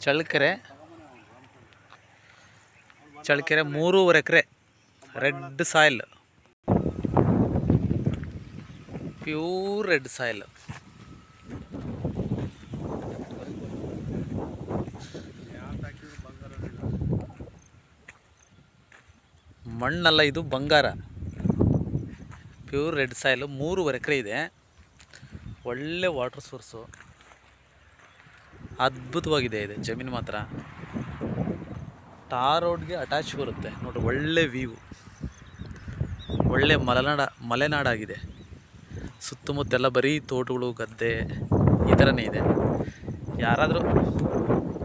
ಚಳ್ಳಕೆರೆ. ಚಳ್ಳಕೆರೆ ಮೂರುವರೆ ಎಕರೆ red soil. Pure red soil. ಮಣ್ಣಲ್ಲ ಇದು ಬಂಗಾರ. ಪ್ಯೂರ್ ರೆಡ್ ಸಾಯಿಲು ಮೂರುವರೆ ಎಕರೆ ಇದೆ. ಒಳ್ಳೆ ವಾಟರ್ ಸೋರ್ಸು ಅದ್ಭುತವಾಗಿದೆ ಇದೆ, ಜಮೀನು ಮಾತ್ರ. ಟಾರ್ ರೋಡ್ಗೆ ಅಟ್ಯಾಚ್ ಬರುತ್ತೆ. ನೋಡಿ ಒಳ್ಳೆ ವ್ಯೂ ಒಳ್ಳೆ ಮಲೆನಾಡ, ಮಲೆನಾಡಾಗಿದೆ. ಸುತ್ತಮುತ್ತೆಲ್ಲ ಬರೀ ತೋಟಗಳು, ಗದ್ದೆ ಈ ಥರನೇ ಇದೆ. ಯಾರಾದರೂ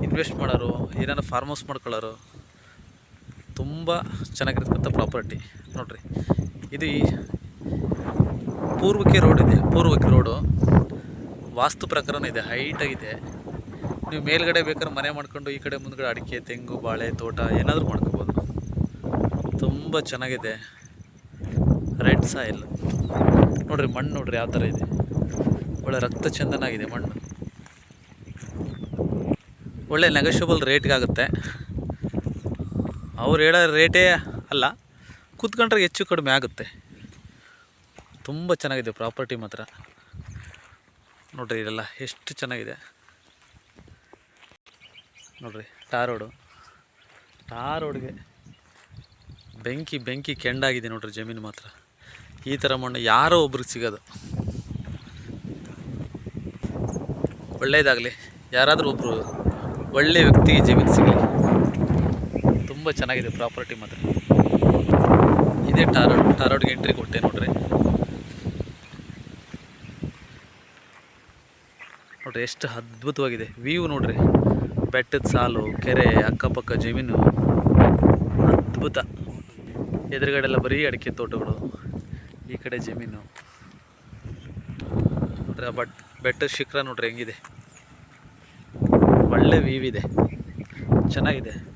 ಇನ್ವೆಸ್ಟ್ ಮಾಡೋರು, ಏನಾದ್ರು ಫಾರ್ಮ್ ಹೌಸ್ ಮಾಡ್ಕೊಳ್ಳೋರು, ತುಂಬ ಚೆನ್ನಾಗಿರ್ತಕ್ಕಂಥ ಪ್ರಾಪರ್ಟಿ ನೋಡಿರಿ, ಇದು ಪೂರ್ವಕ್ಕೆ ರೋಡ್ ಇದೆ. ಪೂರ್ವಕ್ಕೆ ರೋಡು ವಾಸ್ತು ಪ್ರಕಾರನೂ ಇದೆ. ಹೈಟಾಗಿದೆ ನೀವು ಮೇಲ್ಗಡೆ ಬೇಕಾದ್ರೆ ಮನೆ ಮಾಡ್ಕೊಂಡು ಈ ಕಡೆ ಮುಂದ್ಗಡೆ ಅಡಿಕೆ, ತೆಂಗು, ಬಾಳೆ, ತೋಟ ಏನಾದರೂ ಮಾಡ್ಕೋಬೋದು. ತುಂಬ ಚೆನ್ನಾಗಿದೆ. ರೆಡ್ ಸಾಯಿಲ್ ನೋಡ್ರಿ ಮಣ್ಣು ನೋಡ್ರಿ ಯಾವ ಥರ ಇದೆ. ಒಳ್ಳೆ ರಕ್ತ ಚಂದನಾಗಿದೆ ಮಣ್ಣು. ಒಳ್ಳೆ ನೆಗೋಷಿಯಬಲ್ ರೇಟ್ಗಾಗುತ್ತೆ ಅವ್ರು ಹೇಳೋ ರೇಟೇ ಅಲ್ಲ, ಕೂತ್ಕೊಂಡ್ರೆ ಹೆಚ್ಚು ಕಡಿಮೆ ಆಗುತ್ತೆ. ತುಂಬ ಚೆನ್ನಾಗಿದೆ ಪ್ರಾಪರ್ಟಿ ಮಾತ್ರ. ನೋಡ್ರಿ ಇದೆಲ್ಲ ಎಷ್ಟು ಚೆನ್ನಾಗಿದೆ. ನೋಡ್ರಿ, ಟಾರ್ ರೋಡು. ಟಾರ್ ರೋಡ್ಗೆ ಬೆಂಕಿ ಬೆಂಕಿ ಕೆಂಡಾಗಿದೆ ನೋಡ್ರಿ ಜಮೀನು ಮಾತ್ರ. ಈ ಥರ ಮಣ್ಣು ಯಾರೋ ಒಬ್ರಿಗೆ ಸಿಗೋದು. ಒಳ್ಳೆಯದಾಗಲಿ ಯಾರಾದರೂ ಒಬ್ಬರು ಒಳ್ಳೆಯ ವ್ಯಕ್ತಿಗೆ ಜಮೀನು ಸಿಗಲಿ. ತುಂಬ ಚೆನ್ನಾಗಿದೆ ಪ್ರಾಪರ್ಟಿ ಮಾತ್ರ. ಇದೇ ಟಾರ್ ರೋಡ್ಗೆ ಎಂಟ್ರಿ ಕೊಟ್ಟೆ ನೋಡ್ರಿ. ನೋಡ್ರಿ, ಎಷ್ಟು ಅದ್ಭುತವಾಗಿದೆ. ವ್ಯೂ ನೋಡ್ರಿ. ಬೆಟ್ಟದ ಸಾಲು, ಕೆರೆ, ಅಕ್ಕಪಕ್ಕ ಜಮೀನು. ಅದ್ಭುತ. ಎದುರುಗಡೆ ಎಲ್ಲ ಬರೀ ಅಡಿಕೆ ತೋಟಗಳು, ಈ ಕಡೆ ಜಮೀನು. ನೋಡ್ರಿ ಬಟ್, ಬೆಟ್ಟದ ಶಿಖರ ನೋಡ್ರಿ, ಹೆಂಗಿದೆ. ಒಳ್ಳೆ ವ್ಯೂ ಇದೆ. ಚೆನ್ನಾಗಿದೆ.